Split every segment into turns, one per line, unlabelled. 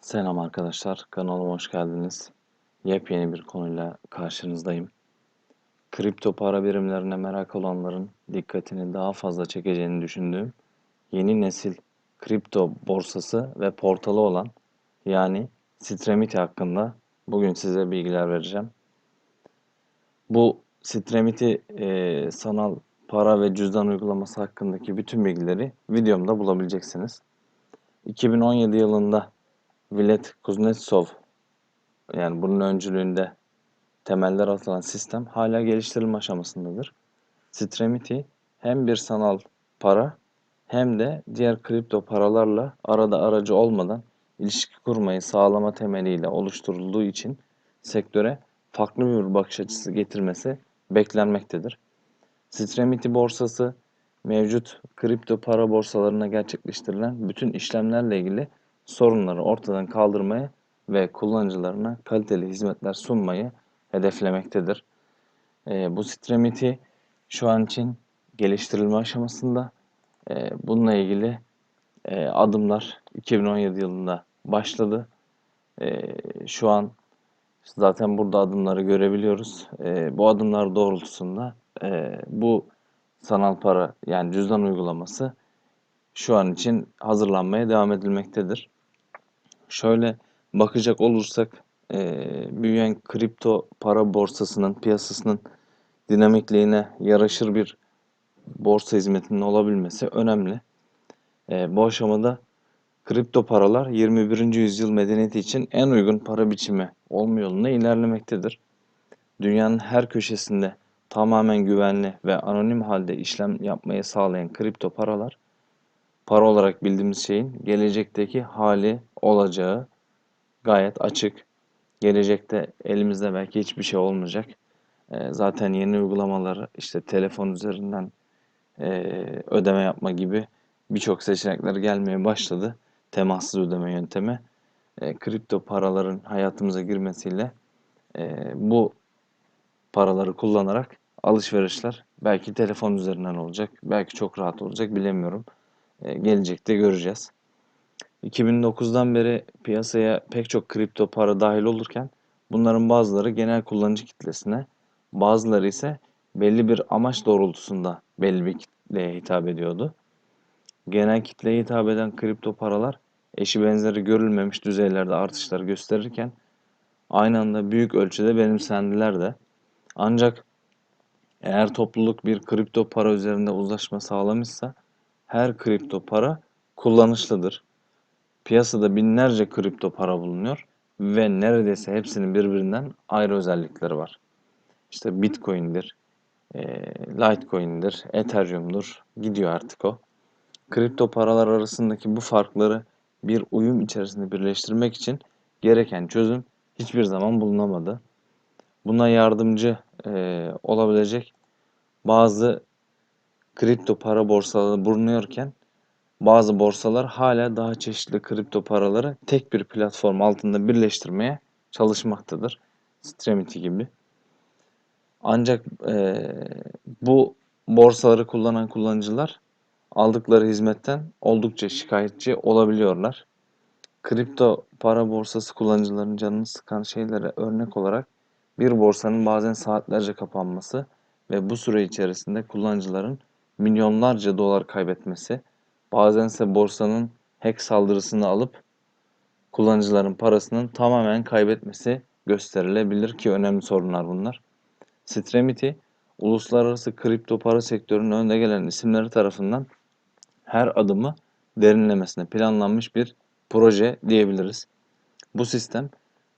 Selam arkadaşlar, kanalıma hoş geldiniz. Yepyeni bir konuyla karşınızdayım. Kripto para birimlerine merak olanların dikkatini daha fazla çekeceğini düşündüğüm yeni nesil kripto borsası ve portalı olan yani Stremiti hakkında bugün size bilgiler vereceğim. Bu Stremiti e, sanal para ve cüzdan uygulaması hakkındaki bütün bilgileri videomda bulabileceksiniz. 2017 yılında Vilet Kuznetsov yani bunun öncülüğünde temeller atılan sistem hala geliştirilme aşamasındadır. Stremity hem bir sanal para hem de diğer kripto paralarla arada aracı olmadan ilişki kurmayı sağlama temeliyle oluşturulduğu için sektöre farklı bir bakış açısı getirmesi beklenmektedir. Stremity borsası mevcut kripto para borsalarına gerçekleştirilen bütün işlemlerle ilgili sorunları ortadan kaldırmaya ve kullanıcılarına kaliteli hizmetler sunmayı hedeflemektedir. E, bu Stremity şu an için geliştirilme aşamasında. E, bununla ilgili e, adımlar 2017 yılında başladı. E, şu an zaten burada adımları görebiliyoruz. E, bu adımlar doğrultusunda e, bu sanal para yani cüzdan uygulaması şu an için hazırlanmaya devam edilmektedir. Şöyle bakacak olursak e, büyüyen kripto para borsasının piyasasının dinamikliğine yaraşır bir borsa hizmetinin olabilmesi önemli. E, bu aşamada kripto paralar 21. yüzyıl medeniyeti için en uygun para biçimi olma yolunda ilerlemektedir. Dünyanın her köşesinde tamamen güvenli ve anonim halde işlem yapmayı sağlayan kripto paralar para olarak bildiğimiz şeyin gelecekteki hali olacağı gayet açık. Gelecekte elimizde belki hiçbir şey olmayacak. E, zaten yeni uygulamalar işte telefon üzerinden e, ödeme yapma gibi birçok seçenekler gelmeye başladı. Temassız ödeme yöntemi. E, kripto paraların hayatımıza girmesiyle e, bu paraları kullanarak alışverişler belki telefon üzerinden olacak. Belki çok rahat olacak bilemiyorum. E, gelecekte göreceğiz. 2009'dan beri piyasaya pek çok kripto para dahil olurken bunların bazıları genel kullanıcı kitlesine, bazıları ise belli bir amaç doğrultusunda belli bir kitleye hitap ediyordu. Genel kitleye hitap eden kripto paralar eşi benzeri görülmemiş düzeylerde artışlar gösterirken aynı anda büyük ölçüde benimsendiler de. Ancak eğer topluluk bir kripto para üzerinde uzlaşma sağlamışsa her kripto para kullanışlıdır. Piyasada binlerce kripto para bulunuyor ve neredeyse hepsinin birbirinden ayrı özellikleri var. İşte Bitcoin'dir, e, Litecoin'dir, Ethereum'dur. Gidiyor artık o. Kripto paralar arasındaki bu farkları bir uyum içerisinde birleştirmek için gereken çözüm hiçbir zaman bulunamadı. Buna yardımcı e, olabilecek bazı kripto para borsaları bulunuyorken bazı borsalar hala daha çeşitli kripto paraları tek bir platform altında birleştirmeye çalışmaktadır. Stremity gibi. Ancak e, bu borsaları kullanan kullanıcılar aldıkları hizmetten oldukça şikayetçi olabiliyorlar. Kripto para borsası kullanıcıların canını sıkan şeylere örnek olarak bir borsanın bazen saatlerce kapanması ve bu süre içerisinde kullanıcıların milyonlarca dolar kaybetmesi, bazense borsanın hack saldırısını alıp kullanıcıların parasının tamamen kaybetmesi gösterilebilir ki önemli sorunlar bunlar. Stremity, uluslararası kripto para sektörünün önde gelen isimleri tarafından her adımı derinlemesine planlanmış bir proje diyebiliriz. Bu sistem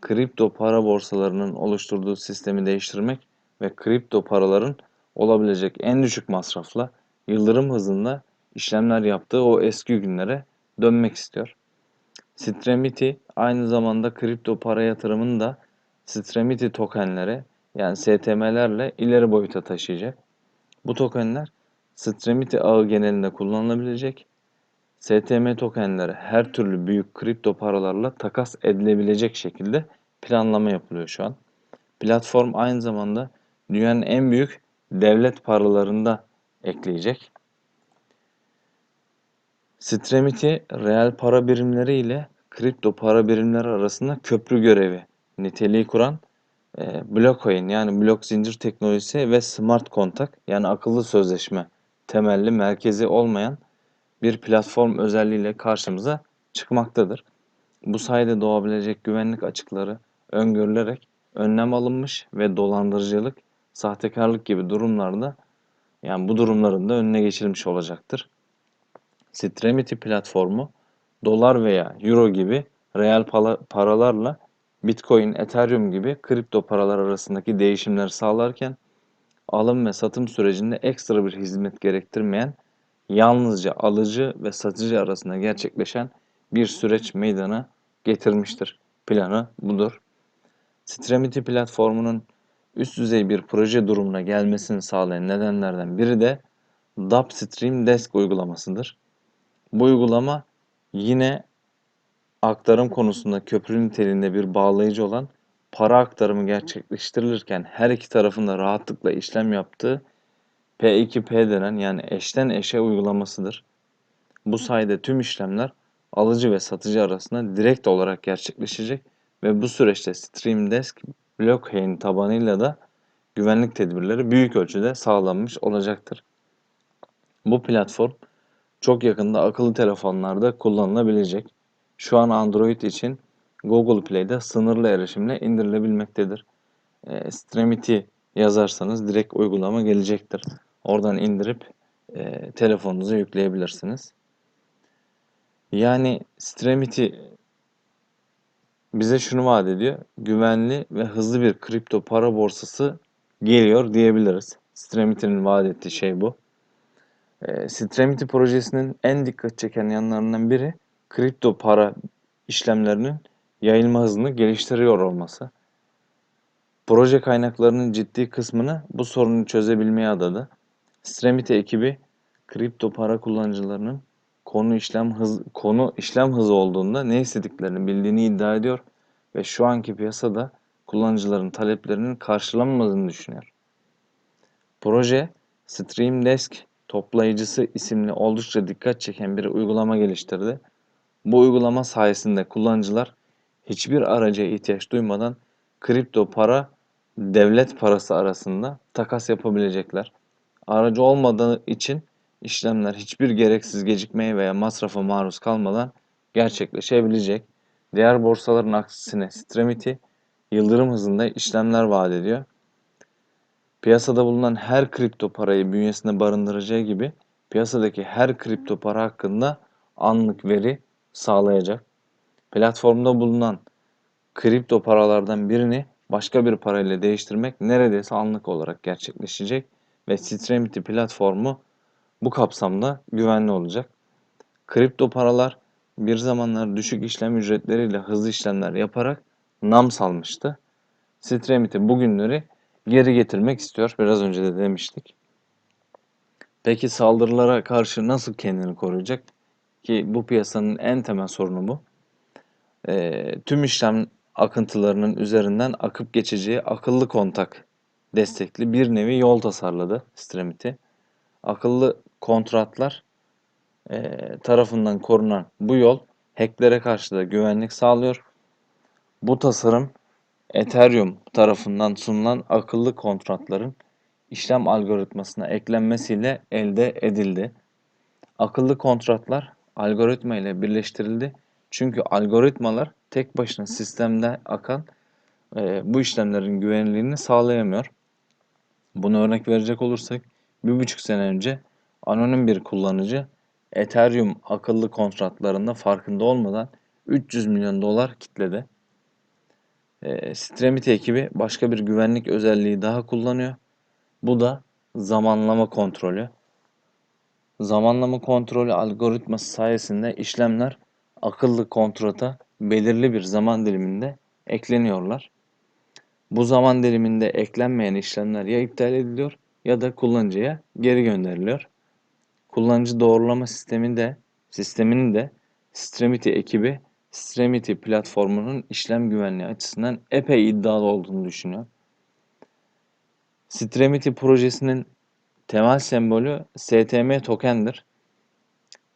kripto para borsalarının oluşturduğu sistemi değiştirmek ve kripto paraların olabilecek en düşük masrafla yıldırım hızında işlemler yaptığı o eski günlere dönmek istiyor. Stremity aynı zamanda kripto para yatırımını da Stremity tokenlere yani STM'lerle ileri boyuta taşıyacak. Bu tokenler Stremity ağı genelinde kullanılabilecek. STM tokenleri her türlü büyük kripto paralarla takas edilebilecek şekilde planlama yapılıyor şu an. Platform aynı zamanda dünyanın en büyük devlet paralarında ekleyecek. Stremity reel para birimleri ile kripto para birimleri arasında köprü görevi niteliği kuran e, blockchain yani blok zincir teknolojisi ve smart kontak yani akıllı sözleşme temelli merkezi olmayan bir platform özelliğiyle karşımıza çıkmaktadır. Bu sayede doğabilecek güvenlik açıkları öngörülerek önlem alınmış ve dolandırıcılık, sahtekarlık gibi durumlarda yani bu durumların da önüne geçilmiş olacaktır. Stremity platformu dolar veya euro gibi reel paralarla Bitcoin, Ethereum gibi kripto paralar arasındaki değişimleri sağlarken alım ve satım sürecinde ekstra bir hizmet gerektirmeyen yalnızca alıcı ve satıcı arasında gerçekleşen bir süreç meydana getirmiştir. Planı budur. Stremity platformunun üst düzey bir proje durumuna gelmesini sağlayan nedenlerden biri de Dapstream Desk uygulamasıdır. Bu uygulama yine aktarım konusunda köprü niteliğinde bir bağlayıcı olan para aktarımı gerçekleştirilirken her iki tarafında rahatlıkla işlem yaptığı P2P denen yani eşten eşe uygulamasıdır. Bu sayede tüm işlemler alıcı ve satıcı arasında direkt olarak gerçekleşecek ve bu süreçte Stream Desk blockchain tabanıyla da güvenlik tedbirleri büyük ölçüde sağlanmış olacaktır. Bu platform çok yakında akıllı telefonlarda kullanılabilecek. Şu an Android için Google Play'de sınırlı erişimle indirilebilmektedir. E, yazarsanız direkt uygulama gelecektir. Oradan indirip e, telefonunuza yükleyebilirsiniz. Yani Stremity bize şunu vaat ediyor. Güvenli ve hızlı bir kripto para borsası geliyor diyebiliriz. Stremity'nin vaat ettiği şey bu. E, Stremity projesinin en dikkat çeken yanlarından biri kripto para işlemlerinin yayılma hızını geliştiriyor olması. Proje kaynaklarının ciddi kısmını bu sorunu çözebilmeye adadı. Stremity ekibi kripto para kullanıcılarının konu işlem hız konu işlem hızı olduğunda ne istediklerini bildiğini iddia ediyor ve şu anki piyasada kullanıcıların taleplerinin karşılanmadığını düşünüyor. Proje Stream Desk toplayıcısı isimli oldukça dikkat çeken bir uygulama geliştirdi. Bu uygulama sayesinde kullanıcılar hiçbir araca ihtiyaç duymadan kripto para devlet parası arasında takas yapabilecekler. Aracı olmadığı için işlemler hiçbir gereksiz gecikmeye veya masrafa maruz kalmadan gerçekleşebilecek. Diğer borsaların aksine Stremity yıldırım hızında işlemler vaat ediyor. Piyasada bulunan her kripto parayı bünyesinde barındıracağı gibi piyasadaki her kripto para hakkında anlık veri sağlayacak. Platformda bulunan kripto paralardan birini başka bir parayla değiştirmek neredeyse anlık olarak gerçekleşecek ve Stremity platformu bu kapsamda güvenli olacak. Kripto paralar bir zamanlar düşük işlem ücretleriyle hızlı işlemler yaparak nam salmıştı. Stremity bugünleri geri getirmek istiyor. Biraz önce de demiştik. Peki saldırılara karşı nasıl kendini koruyacak? Ki bu piyasanın en temel sorunu bu. E, tüm işlem akıntılarının üzerinden akıp geçeceği akıllı kontak destekli bir nevi yol tasarladı Stremity. Akıllı kontratlar e, tarafından korunan bu yol hacklere karşı da güvenlik sağlıyor. Bu tasarım Ethereum tarafından sunulan akıllı kontratların işlem algoritmasına eklenmesiyle elde edildi. Akıllı kontratlar algoritma ile birleştirildi. Çünkü algoritmalar tek başına sistemde akan e, bu işlemlerin güvenliğini sağlayamıyor. Bunu örnek verecek olursak bir buçuk sene önce anonim bir kullanıcı Ethereum akıllı kontratlarında farkında olmadan 300 milyon dolar kitledi. E, Stremity ekibi başka bir güvenlik özelliği daha kullanıyor. Bu da zamanlama kontrolü. Zamanlama kontrolü algoritması sayesinde işlemler akıllı kontrata belirli bir zaman diliminde ekleniyorlar. Bu zaman diliminde eklenmeyen işlemler ya iptal ediliyor ya da kullanıcıya geri gönderiliyor. Kullanıcı doğrulama sistemi de sisteminin de Stremity ekibi Stremity platformunun işlem güvenliği açısından epey iddialı olduğunu düşünüyor. Stremity projesinin temel sembolü STM token'dir.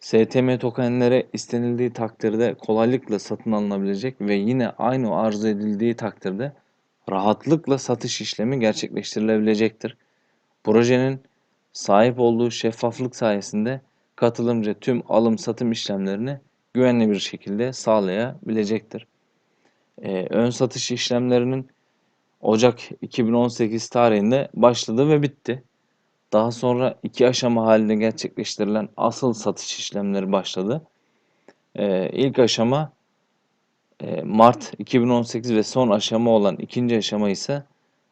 STM tokenlere istenildiği takdirde kolaylıkla satın alınabilecek ve yine aynı arzu edildiği takdirde rahatlıkla satış işlemi gerçekleştirilebilecektir. Projenin sahip olduğu şeffaflık sayesinde katılımcı tüm alım satım işlemlerini güvenli bir şekilde sağlayabilecektir. Ee, ön satış işlemlerinin Ocak 2018 tarihinde başladı ve bitti. Daha sonra iki aşama halinde gerçekleştirilen asıl satış işlemleri başladı. Ee, ilk aşama e, Mart 2018 ve son aşama olan ikinci aşama ise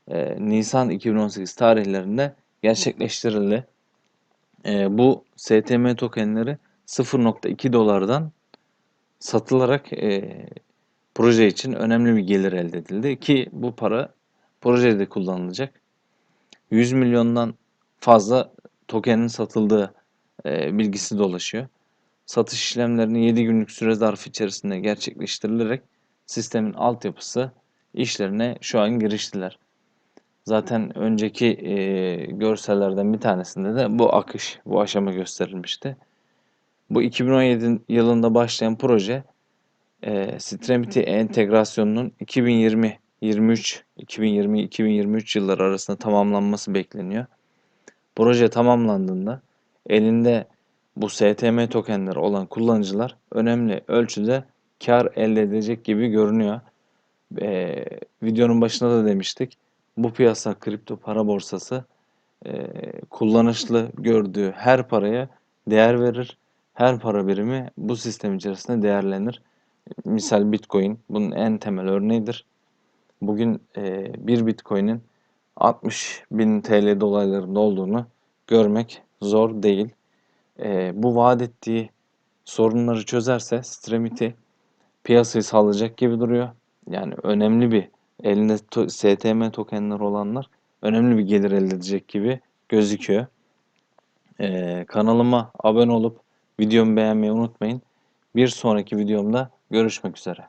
e, Nisan 2018 tarihlerinde gerçekleştirildi. E, bu STM tokenleri 0.2 dolardan satılarak e, proje için önemli bir gelir elde edildi ki bu para projede kullanılacak. 100 milyondan fazla tokenin satıldığı e, bilgisi dolaşıyor. Satış işlemlerini 7 günlük süre zarfı içerisinde gerçekleştirilerek sistemin altyapısı işlerine şu an giriştiler. Zaten önceki e, görsellerden bir tanesinde de bu akış, bu aşama gösterilmişti. Bu 2017 yılında başlayan proje e, Streamity entegrasyonunun 2020 23 2020 2023 yılları arasında tamamlanması bekleniyor. Proje tamamlandığında elinde bu STM tokenleri olan kullanıcılar önemli ölçüde kar elde edecek gibi görünüyor. Ee, videonun başında da demiştik. Bu piyasa kripto para borsası e, kullanışlı gördüğü her paraya değer verir. Her para birimi bu sistem içerisinde değerlenir. Misal Bitcoin bunun en temel örneğidir. Bugün e, bir Bitcoin'in 60 bin TL dolaylarında olduğunu görmek zor değil. E, bu vaat ettiği sorunları çözerse Stremity piyasayı sağlayacak gibi duruyor. Yani önemli bir elinde to STM tokenler olanlar önemli bir gelir elde edecek gibi gözüküyor. Ee, kanalıma abone olup videomu beğenmeyi unutmayın. Bir sonraki videomda görüşmek üzere.